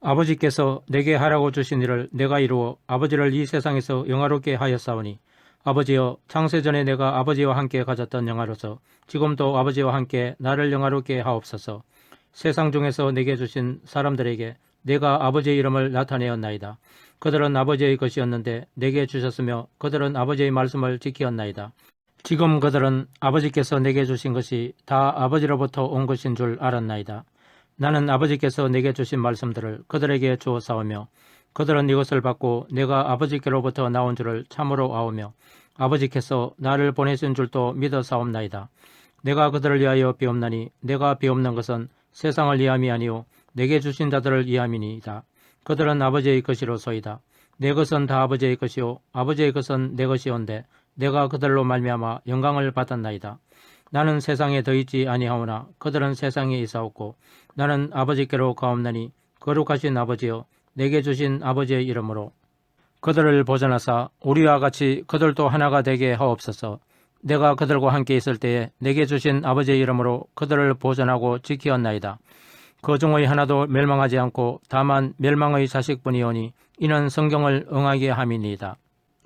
아버지께서 내게 하라고 주신 일을 내가 이루어 아버지를 이 세상에서 영화롭게 하였사오니 아버지여 창세전에 내가 아버지와 함께 가졌던 영화로서 지금도 아버지와 함께 나를 영화롭게 하옵소서 세상 중에서 내게 주신 사람들에게 내가 아버지의 이름을 나타내었나이다. 그들은 아버지의 것이었는데 내게 주셨으며 그들은 아버지의 말씀을 지키었나이다. 지금 그들은 아버지께서 내게 주신 것이 다 아버지로부터 온 것인 줄 알았나이다. 나는 아버지께서 내게 주신 말씀들을 그들에게 주었사오며 그들은 이것을 받고 내가 아버지께로부터 나온 줄을 참으로 아오며 아버지께서 나를 보내신 줄도 믿어사옵나이다. 내가 그들을 위하여 비옵나니 내가 비옵는 것은 세상을 위함이 아니요 내게 주신 자들을 위함이니이다. 그들은 아버지의 것이로소이다. 내 것은 다 아버지의 것이요 아버지의 것은 내 것이온데 내가 그들로 말미암아 영광을 받았나이다. 나는 세상에 더 있지 아니하오나 그들은 세상에 있사옵고 나는 아버지께로 가옵나니 거룩하신 아버지여 내게 주신 아버지의 이름으로 그들을 보전하사 우리와 같이 그들도 하나가 되게 하옵소서 내가 그들과 함께 있을 때에 내게 주신 아버지의 이름으로 그들을 보전하고 지키었나이다. 그 중의 하나도 멸망하지 않고 다만 멸망의 자식뿐이오니 이는 성경을 응하게 함이니이다.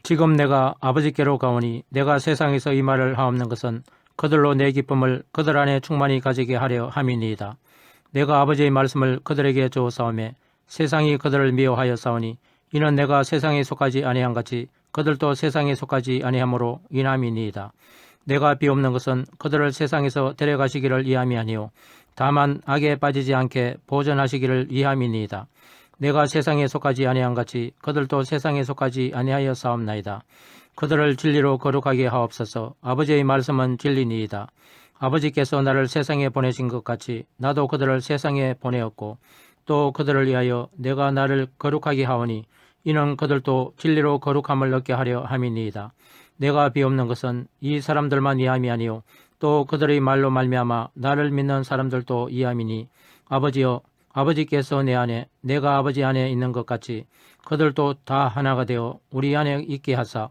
지금 내가 아버지께로 가오니 내가 세상에서 이 말을 하옵는 것은 그들로 내 기쁨을 그들 안에 충만히 가지게 하려 함이니이다. 내가 아버지의 말씀을 그들에게 주었사오매 세상이 그들을 미워하여 싸우니 이는 내가 세상에 속하지 아니한 같이 그들도 세상에 속하지 아니하므로 이남이니이다. 내가 비옵는 것은 그들을 세상에서 데려가시기를 이함이 아니요 다만 악에 빠지지 않게 보존하시기를 이함이니이다. 내가 세상에 속하지 아니한 같이 그들도 세상에 속하지 아니하여 싸움나이다. 그들을 진리로 거룩하게 하옵소서. 아버지의 말씀은 진리니이다. 아버지께서 나를 세상에 보내신 것 같이 나도 그들을 세상에 보내었고 또 그들을 위하여 내가 나를 거룩하게 하오니 이는 그들도 진리로 거룩함을 얻게 하려 함이니이다. 내가 비옵는 것은 이 사람들만 이함이 아니요 또 그들의 말로 말미암아 나를 믿는 사람들도 이함이니 아버지여 아버지께서 내 안에 내가 아버지 안에 있는 것 같이 그들도 다 하나가 되어 우리 안에 있게 하사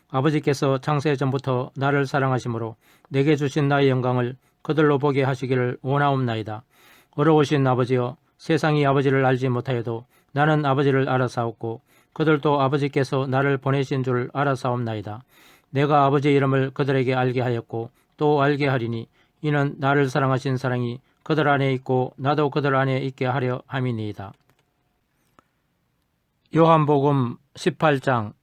아버지께서 창세 전부터 나를 사랑하심으로 내게 주신 나의 영광을 그들로 보게 하시기를 원하옵나이다. 어려우신 아버지여 세상이 아버지를 알지 못하여도 나는 아버지를 알아사옵고 그들도 아버지께서 나를 보내신 줄 알아사옵나이다. 내가 아버지의 이름을 그들에게 알게 하였고 또 알게 하리니 이는 나를 사랑하신 사랑이 그들 안에 있고 나도 그들 안에 있게 하려 함이니이다. 요한복음 18장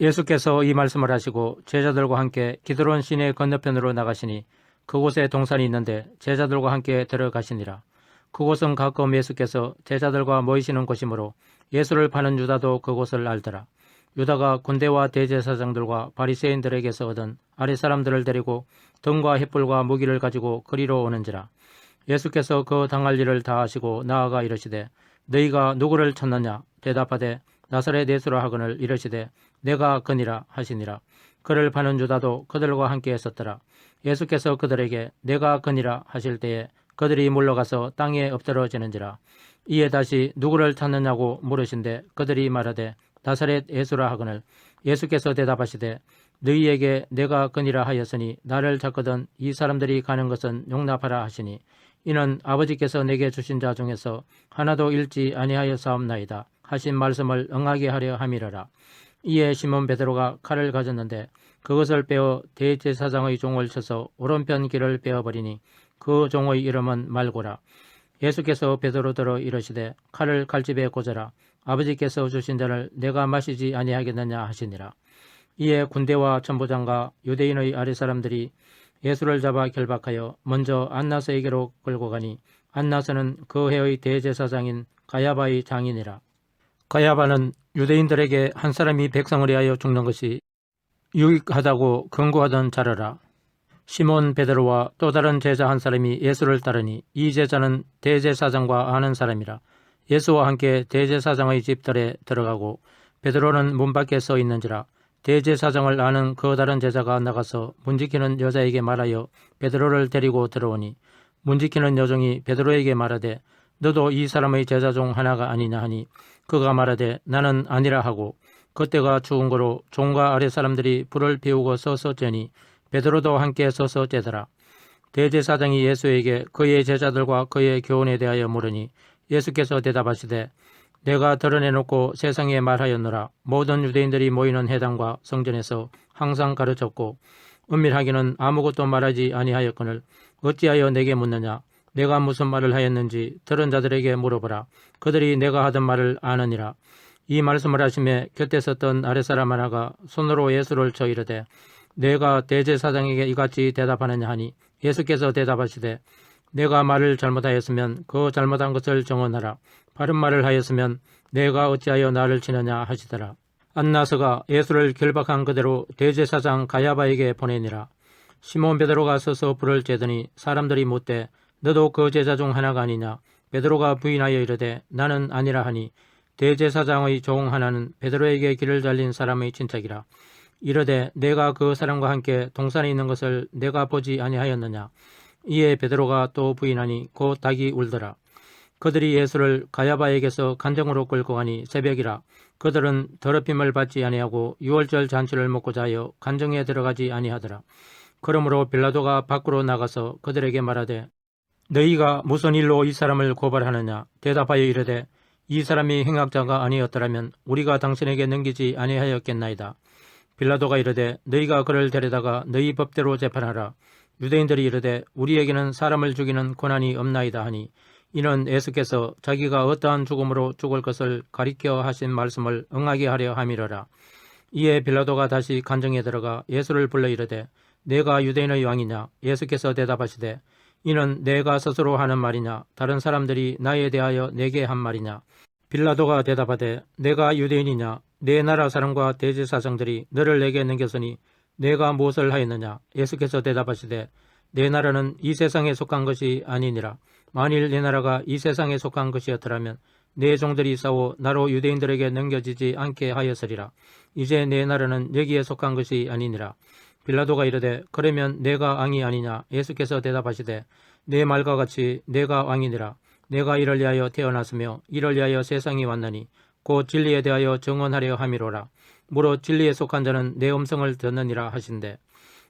예수께서 이 말씀을 하시고 제자들과 함께 기드론 시내 건너편으로 나가시니 그곳에 동산이 있는데 제자들과 함께 들어가시니라. 그곳은 가끔 예수께서 제자들과 모이시는 곳이므로 예수를 파는 유다도 그곳을 알더라. 유다가 군대와 대제사장들과 바리새인들에게서 얻은 아랫 사람들을 데리고 등과 횃불과 무기를 가지고 거리로 오는지라. 예수께서 그 당할 일을 다 하시고 나아가 이르시되 너희가 누구를 찾느냐 대답하되 나사렛 예수라 하거늘 이르시되 내가 그니라 하시니라. 그를 파는 유다도 그들과 함께 했었더라. 예수께서 그들에게 내가 그니라 하실 때에 그들이 물러가서 땅에 엎드러지는지라. 이에 다시 누구를 찾느냐고 물으신데 그들이 말하되 나사렛 예수라 하거늘 예수께서 대답하시되 너희에게 내가 그니라 하였으니 나를 찾거든 이 사람들이 가는 것은 용납하라 하시니 이는 아버지께서 내게 주신 자 중에서 하나도 잃지 아니하였사옵나이다 하신 말씀을 응하게 하려 함이러라 이에 시몬 베드로가 칼을 가졌는데 그것을 빼어 대제사장의 종을 쳐서 오른편 길을 빼어버리니 그 종의 이름은 말고라 예수께서 베드로더러 이르시되 칼을 칼집에 꽂아라 아버지께서 주신 잔을 내가 마시지 아니하겠느냐 하시니라. 이에 군대와 천부장과 유대인의 아랫사람들이 예수를 잡아 결박하여 먼저 안나스에게로 끌고 가니 안나스는 그 해의 대제사장인 가야바의 장인이라. 가야바는 유대인들에게 한 사람이 백성을 위하여 죽는 것이 유익하다고 근거하던 자르라. 시몬 베드로와 또 다른 제자 한 사람이 예수를 따르니 이 제자는 대제사장과 아는 사람이라. 예수와 함께 대제사장의 집들에 들어가고 베드로는 문 밖에 서 있는지라 대제사장을 아는 그 다른 제자가 나가서 문지키는 여자에게 말하여 베드로를 데리고 들어오니 문지키는 여종이 베드로에게 말하되 너도 이 사람의 제자 중 하나가 아니냐 하니 그가 말하되 나는 아니라 하고 그때가 추운 거로 종과 아래 사람들이 불을 피우고 서서 째니 베드로도 함께 서서 째더라. 대제사장이 예수에게 그의 제자들과 그의 교훈에 대하여 물으니 예수께서 대답하시되 내가 드러내놓고 세상에 말하였노라. 모든 유대인들이 모이는 회당과 성전에서 항상 가르쳤고 은밀하기는 아무것도 말하지 아니하였거늘 어찌하여 내게 묻느냐. 내가 무슨 말을 하였는지 들은 자들에게 물어보라. 그들이 내가 하던 말을 아느니라. 이 말씀을 하심에 곁에 섰던 아랫사람 하나가 손으로 예수를 쳐 이르되 내가 대제사장에게 이같이 대답하느냐 하니 예수께서 대답하시되 내가 말을 잘못하였으면 그 잘못한 것을 정언하라. 바른 말을 하였으면 내가 어찌하여 나를 치느냐 하시더라. 안나스가 예수를 결박한 그대로 대제사장 가야바에게 보내니라. 시몬 베드로가 서서 불을 쬐더니 사람들이 묻되 너도 그 제자 중 하나가 아니냐. 베드로가 부인하여 이르되 나는 아니라 하니 대제사장의 종 하나는 베드로에게 길을 잘린 사람의 친척이라. 이르되 내가 그 사람과 함께 동산에 있는 것을 내가 보지 아니하였느냐. 이에 베드로가 또 부인하니 곧 닭이 울더라. 그들이 예수를 가야바에게서 간정으로 끌고 가니 새벽이라. 그들은 더럽힘을 받지 아니하고 유월절 잔치를 먹고자 하여 간정에 들어가지 아니하더라. 그러므로 빌라도가 밖으로 나가서 그들에게 말하되 너희가 무슨 일로 이 사람을 고발하느냐 대답하여 이르되 이 사람이 행악자가 아니었더라면 우리가 당신에게 넘기지 아니하였겠나이다. 빌라도가 이르되 너희가 그를 데려다가 너희 법대로 재판하라. 유대인들이 이르되 우리에게는 사람을 죽이는 권한이 없나이다 하니 이는 예수께서 자기가 어떠한 죽음으로 죽을 것을 가리켜 하신 말씀을 응하게 하려 함이러라. 이에 빌라도가 다시 간정에 들어가 예수를 불러 이르되 내가 유대인의 왕이냐 예수께서 대답하시되 이는 내가 스스로 하는 말이냐? 다른 사람들이 나에 대하여 내게 한 말이냐? 빌라도가 대답하되 내가 유대인이냐? 내 나라 사람과 대제사장들이 너를 내게 넘겼으니 내가 무엇을 하였느냐? 예수께서 대답하시되 내 나라는 이 세상에 속한 것이 아니니라. 만일 내 나라가 이 세상에 속한 것이었더라면 내 종들이 싸워 나로 유대인들에게 넘겨지지 않게 하였으리라. 이제 내 나라는 여기에 속한 것이 아니니라 빌라도가 이르되 그러면 내가 왕이 아니냐? 예수께서 대답하시되 내 말과 같이 내가 왕이니라. 내가 이를 위하여 태어났으며 이를 위하여 세상이 왔나니 곧 진리에 대하여 정언하려 함이로라. 무릇 진리에 속한 자는 내 음성을 듣느니라 하신대.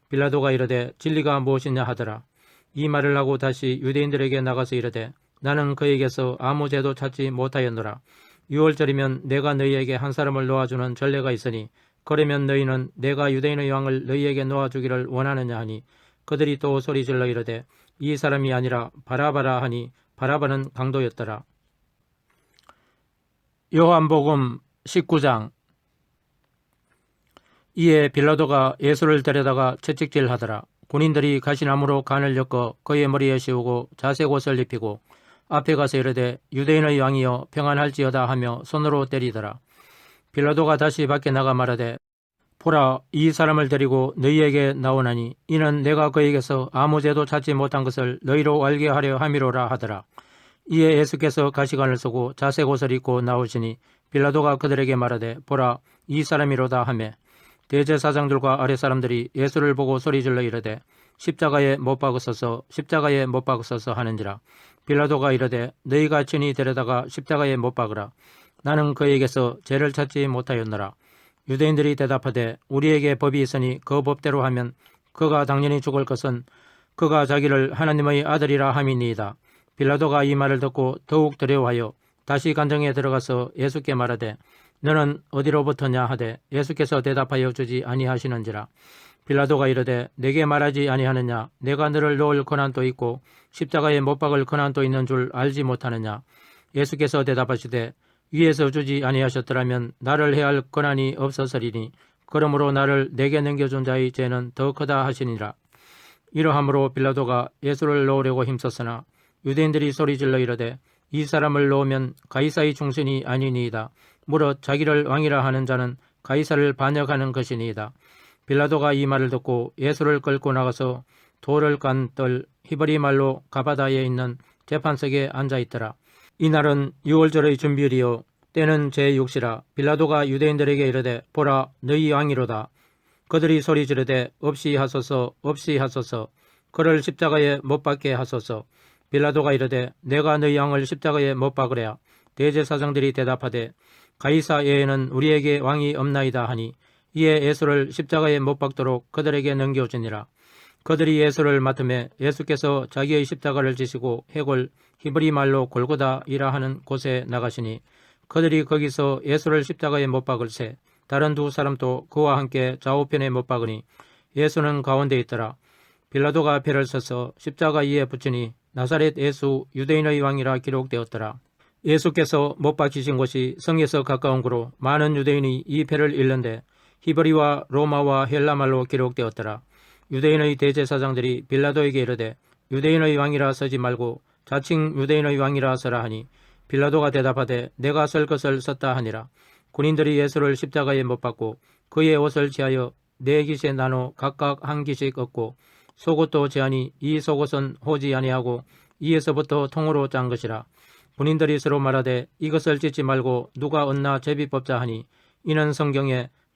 빌라도가 이르되 진리가 무엇이냐 하더라. 이 말을 하고 다시 유대인들에게 나가서 이르되 나는 그에게서 아무 죄도 찾지 못하였노라. 유월절이면 내가 너희에게 한 사람을 놓아주는 전례가 있으니 그러면 너희는 내가 유대인의 왕을 너희에게 놓아주기를 원하느냐 하니 그들이 또 소리질러 이르되 이 사람이 아니라 바라바라 하니 바라바는 강도였더라. 요한복음 19장 이에 빌라도가 예수를 데려다가 채찍질하더라. 군인들이 가시나무로 간을 엮어 그의 머리에 씌우고 자색 옷을 입히고 앞에 가서 이르되 유대인의 왕이여 평안할지어다 하며 손으로 때리더라. 빌라도가 다시 밖에 나가 말하되 보라 이 사람을 데리고 너희에게 나오나니 이는 내가 그에게서 아무 죄도 찾지 못한 것을 너희로 알게 하려 함이로라 하더라. 이에 예수께서 가시관을 쓰고 자색 옷을 입고 나오시니 빌라도가 그들에게 말하되 보라 이 사람이로다 하매. 대제사장들과 아랫사람들이 예수를 보고 소리질러 이르되 십자가에 못 박으소서 십자가에 못 박으소서 하는지라. 빌라도가 이르되 너희가 친히 데려다가 십자가에 못 박으라 나는 그에게서 죄를 찾지 못하였노라. 유대인들이 대답하되 우리에게 법이 있으니 그 법대로 하면 그가 당연히 죽을 것은 그가 자기를 하나님의 아들이라 함이니이다. 빌라도가 이 말을 듣고 더욱 두려워하여 다시 간정에 들어가서 예수께 말하되 너는 어디로부터냐 하되 예수께서 대답하여 주지 아니하시는지라. 빌라도가 이르되 내게 말하지 아니하느냐? 내가 너를 놓을 권한도 있고 십자가에 못 박을 권한도 있는 줄 알지 못하느냐? 예수께서 대답하시되 위에서 주지 아니하셨더라면 나를 해할 권한이 없었으리니 그러므로 나를 내게 넘겨준 자의 죄는 더 크다 하시니라. 이러함으로 빌라도가 예수를 놓으려고 힘썼으나 유대인들이 소리질러 이르되 이 사람을 놓으면 가이사의 충신이 아니니이다. 무릇 자기를 왕이라 하는 자는 가이사를 반역하는 것이니이다. 빌라도가 이 말을 듣고 예수를 끌고 나가서 돌을 깐뜰 히브리 말로 가바다에 있는 재판석에 앉아 있더라. 이날은 유월절의 준비일이요. 때는 제6시라 빌라도가 유대인들에게 이르되 보라 너희 왕이로다. 그들이 소리 지르되 없이 하소서 없이 하소서. 그를 십자가에 못 박게 하소서. 빌라도가 이르되 내가 너희 왕을 십자가에 못 박으랴. 대제사장들이 대답하되 가이사 외에는 우리에게 왕이 없나이다 하니 이에 예수를 십자가에 못 박도록 그들에게 넘겨주니라 그들이 예수를 맡음에 예수께서 자기의 십자가를 지시고 해골 히브리 말로 골고다이라 하는 곳에 나가시니 그들이 거기서 예수를 십자가에 못 박을새 다른 두 사람도 그와 함께 좌우편에 못 박으니 예수는 가운데 있더라. 빌라도가 배를 서서 십자가 위에 붙이니 나사렛 예수 유대인의 왕이라 기록되었더라. 예수께서 못 박히신 곳이 성에서 가까운 곳으로 많은 유대인이 이 배를 잃는데 히브리와 로마와 헬라말로 기록되었더라. 유대인의 대제사장들이 빌라도에게 이르되 유대인의 왕이라 서지 말고 자칭 유대인의 왕이라 서라 하니 빌라도가 대답하되 내가 설 것을 썼다 하니라. 군인들이 예수를 십자가에 못 박고 그의 옷을 취하여 네 깃에 나눠 각각 한 깃씩 얻고 속옷도 제하니 이 속옷은 호지 아니하고 이에서부터 통으로 짠 것이라. 군인들이 서로 말하되 이것을 찢지 말고 누가 얻나 제비 뽑자 하니 이는 성경에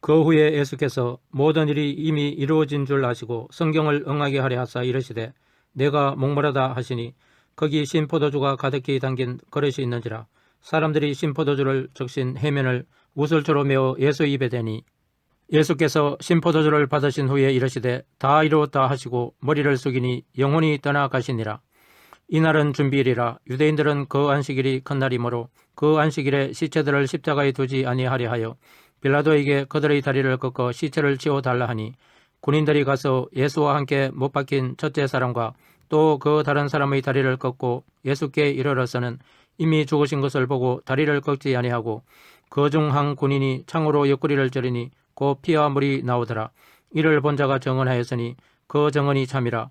그 후에 예수께서 모든 일이 이미 이루어진 줄 아시고 성경을 응하게 하려 하사 이르시되 내가 목마르다 하시니 거기 신포도주가 가득히 담긴 그릇이 있는지라 사람들이 신포도주를 적신 해면을 우슬초로 메어 예수 입에 대니 예수께서 신포도주를 받으신 후에 이르시되 다 이루었다 하시고 머리를 숙이니 영혼이 떠나가시니라. 이날은 준비일이라 유대인들은 그 안식일이 큰 날이므로 그 안식일에 시체들을 십자가에 두지 아니하려 하여 빌라도에게 그들의 다리를 꺾어 시체를 치워 달라 하니 군인들이 가서 예수와 함께 못 박힌 첫째 사람과 또 그 다른 사람의 다리를 꺾고 예수께 이르러서는 이미 죽으신 것을 보고 다리를 꺾지 아니하고 그 중 한 군인이 창으로 옆구리를 찌르니 곧 피와 물이 나오더라. 이를 본 자가 정언하였으니 그 정언이 참이라.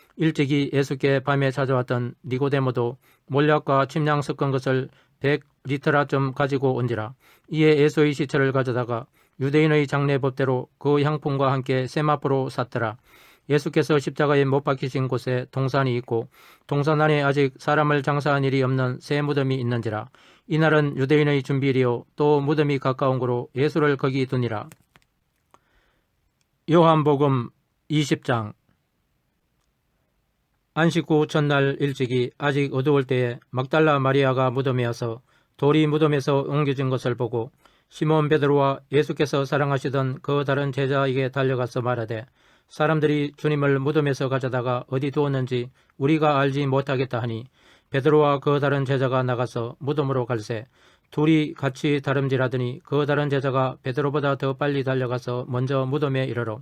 일찍이 예수께 밤에 찾아왔던 니고데모도 몰약과 침량 섞은 것을 백 리터라좀 가지고 온지라. 이에 예수의 시체를 가져다가 유대인의 장례법대로 그 향품과 함께 세마포로 샀더라. 예수께서 십자가에 못 박히신 곳에 동산이 있고 동산 안에 아직 사람을 장사한 일이 없는 새 무덤이 있는지라. 이날은 유대인의 준비일이요 또 무덤이 가까운 고로 예수를 거기 두니라. 요한복음 20장 안식 후 첫날 일찍이 아직 어두울 때에 막달라 마리아가 무덤에 와서 돌이 무덤에서 옮겨진 것을 보고 시몬 베드로와 예수께서 사랑하시던 그 다른 제자에게 달려가서 말하되 사람들이 주님을 무덤에서 가져다가 어디 두었는지 우리가 알지 못하겠다 하니 베드로와 그 다른 제자가 나가서 무덤으로 갈새 둘이 같이 다름질하더니 그 다른 제자가 베드로보다 더 빨리 달려가서 먼저 무덤에 이르러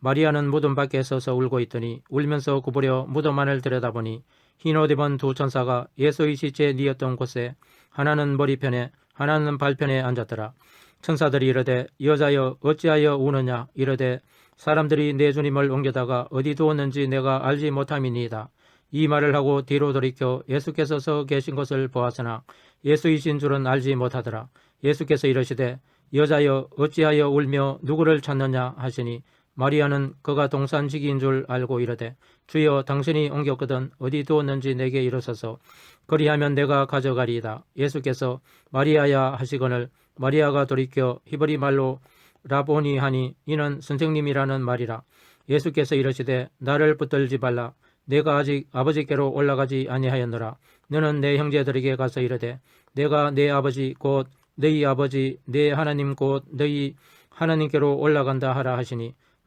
마리아는 무덤 밖에 서서 울고 있더니 울면서 구부려 무덤 안을 들여다보니 흰 옷 입은 두 천사가 예수의 시체 니었던 곳에 하나는 머리편에 하나는 발편에 앉았더라. 천사들이 이르되 여자여 어찌하여 우느냐 이르되 사람들이 내 주님을 옮겨다가 어디 두었는지 내가 알지 못함이니이다. 이 말을 하고 뒤로 돌이켜 예수께서 서 계신 것을 보았으나 예수이신 줄은 알지 못하더라. 예수께서 이르시되 여자여 어찌하여 울며 누구를 찾느냐 하시니 마리아는 그가 동산지기인 줄 알고 이르되 주여 당신이 옮겼거든 어디 두었는지 내게 이르소서 그리하면 내가 가져가리이다. 예수께서 마리아야 하시거늘 마리아가 돌이켜 히브리 말로 라보니 하니 이는 선생님이라는 말이라. 예수께서 이르시되 나를 붙들지 말라. 내가 아직 아버지께로 올라가지 아니하였노라. 너는 내 형제들에게 가서 이르되 내가 내 아버지 곧 너희 아버지 내 하나님 곧 너희 하나님께로 올라간다 하라 하시니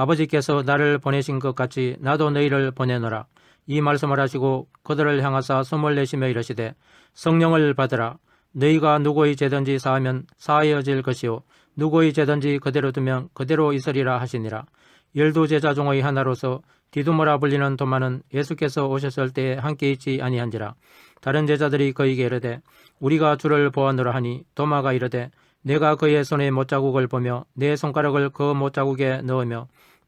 아버지께서 나를 보내신 것 같이 나도 너희를 보내노라. 이 말씀을 하시고 그들을 향하사 숨을 내쉬며 이르시되 성령을 받으라. 너희가 누구의 죄든지 사하면 사하여질 것이요. 누구의 죄든지 그대로 두면 그대로 있으리라 하시니라. 열두 제자 중의 하나로서 디두모라 불리는 도마는 예수께서 오셨을 때에 함께 있지 아니한지라. 다른 제자들이 그에게 이르되 우리가 주를 보았노라 하니 도마가 이르되 내가 그의 손에 못자국을 보며 내 손가락을 그 못자국에 넣으며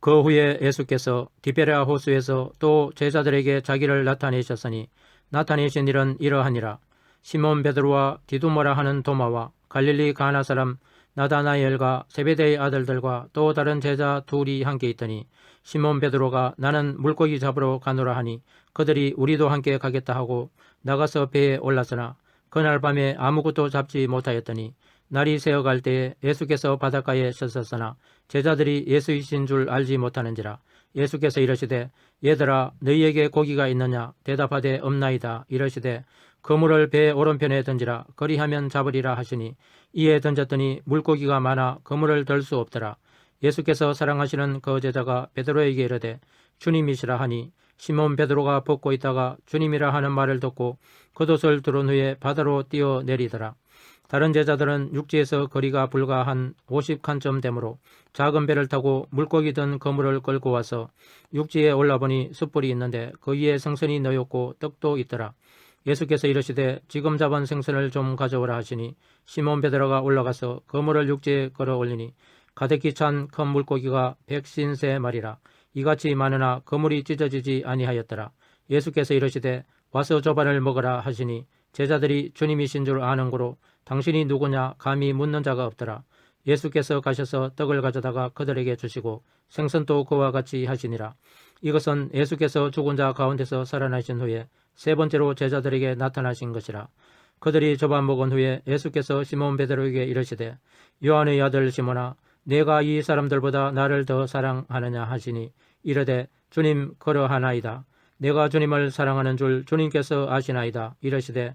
그 후에 예수께서 디베레아 호수에서 또 제자들에게 자기를 나타내셨으니 나타내신 일은 이러하니라. 시몬 베드로와 디두모라 하는 도마와 갈릴리 가나 사람 나다나엘과 세베대의 아들들과 또 다른 제자 둘이 함께 있더니 시몬 베드로가 나는 물고기 잡으러 가노라 하니 그들이 우리도 함께 가겠다 하고 나가서 배에 올랐으나 그날 밤에 아무것도 잡지 못하였더니 날이 새어갈 때에 예수께서 바닷가에 섰었으나 제자들이 예수이신 줄 알지 못하는지라 예수께서 이러시되 얘들아 너희에게 고기가 있느냐? 대답하되 없나이다. 이러시되 그물을 배 오른편에 던지라. 거리하면 잡으리라 하시니 이에 던졌더니 물고기가 많아 그물을 들수 없더라. 예수께서 사랑하시는 그 제자가 베드로에게 이르되 주님이시라 하니 시몬 베드로가 벗고 있다가 주님이라 하는 말을 듣고 겉옷을 두른 후에 바다로 뛰어 내리더라 다른 제자들은 육지에서 거리가 불과 한 50칸쯤 되므로 작은 배를 타고 물고기 든 그물을 끌고 와서 육지에 올라보니 숯불이 있는데 그 위에 생선이 놓였고 떡도 있더라. 예수께서 이르시되 지금 잡은 생선을 좀 가져오라 하시니 시몬 베드로가 올라가서 그물을 육지에 걸어 올리니 가득히 찬 큰 물고기가 백신세 마리라. 이같이 많으나 그물이 찢어지지 아니하였더라. 예수께서 이르시되 와서 조반을 먹으라 하시니 제자들이 주님이신 줄 아는 고로 당신이 누구냐 감히 묻는 자가 없더라. 예수께서 가셔서 떡을 가져다가 그들에게 주시고 생선도 그와 같이 하시니라. 이것은 예수께서 죽은 자 가운데서 살아나신 후에 세 번째로 제자들에게 나타나신 것이라. 그들이 조반 먹은 후에 예수께서 시몬 베드로에게 이르시되 요한의 아들 시몬아 내가 이 사람들보다 나를 더 사랑하느냐 하시니 이르되 주님 그러하나이다. 내가 주님을 사랑하는 줄 주님께서 아시나이다. 이르시되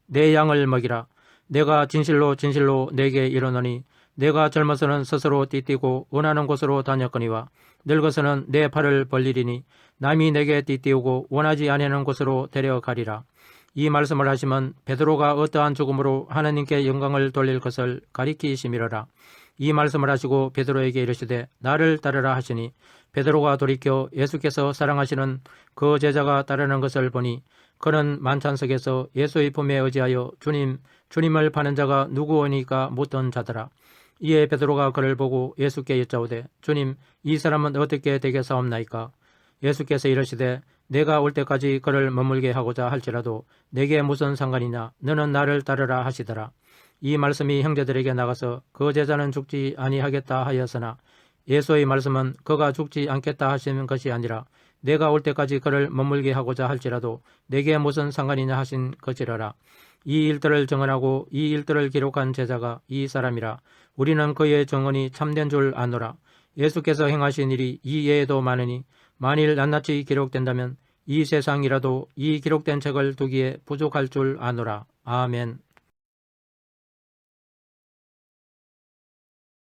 내 양을 먹이라. 내가 진실로 진실로 내게 이르노니 내가 젊어서는 스스로 띠띠고 원하는 곳으로 다녔거니와 늙어서는 내 팔을 벌리리니 남이 내게 띠띠우고 원하지 아니하는 곳으로 데려가리라. 이 말씀을 하시면 베드로가 어떠한 죽음으로 하나님께 영광을 돌릴 것을 가리키심이로라. 이 말씀을 하시고 베드로에게 이르시되 나를 따르라 하시니 베드로가 돌이켜 예수께서 사랑하시는 그 제자가 따르는 것을 보니 그는 만찬석에서 예수의 품에 의지하여 주님 주님을 파는 자가 누구오니까 묻던 자더라. 이에 베드로가 그를 보고 예수께 여짜오되 주님 이 사람은 어떻게 되겠사옵나이까? 예수께서 이르시되 내가 올 때까지 그를 머물게 하고자 할지라도 내게 무슨 상관이냐? 너는 나를 따르라 하시더라. 이 말씀이 형제들에게 나가서 그 제자는 죽지 아니하겠다 하였으나 예수의 말씀은 그가 죽지 않겠다 하시는 것이 아니라 내가 올 때까지 그를 머물게 하고자 할지라도 내게 무슨 상관이냐 하신 것이라라 이 일들을 정언하고 이 일들을 기록한 제자가 이 사람이라 우리는 그의 정언이 참된 줄 아노라 예수께서 행하신 일이 이 외에도 많으니 만일 낱낱이 기록된다면 이 세상이라도 이 기록된 책을 두기에 부족할 줄 아노라. 아멘.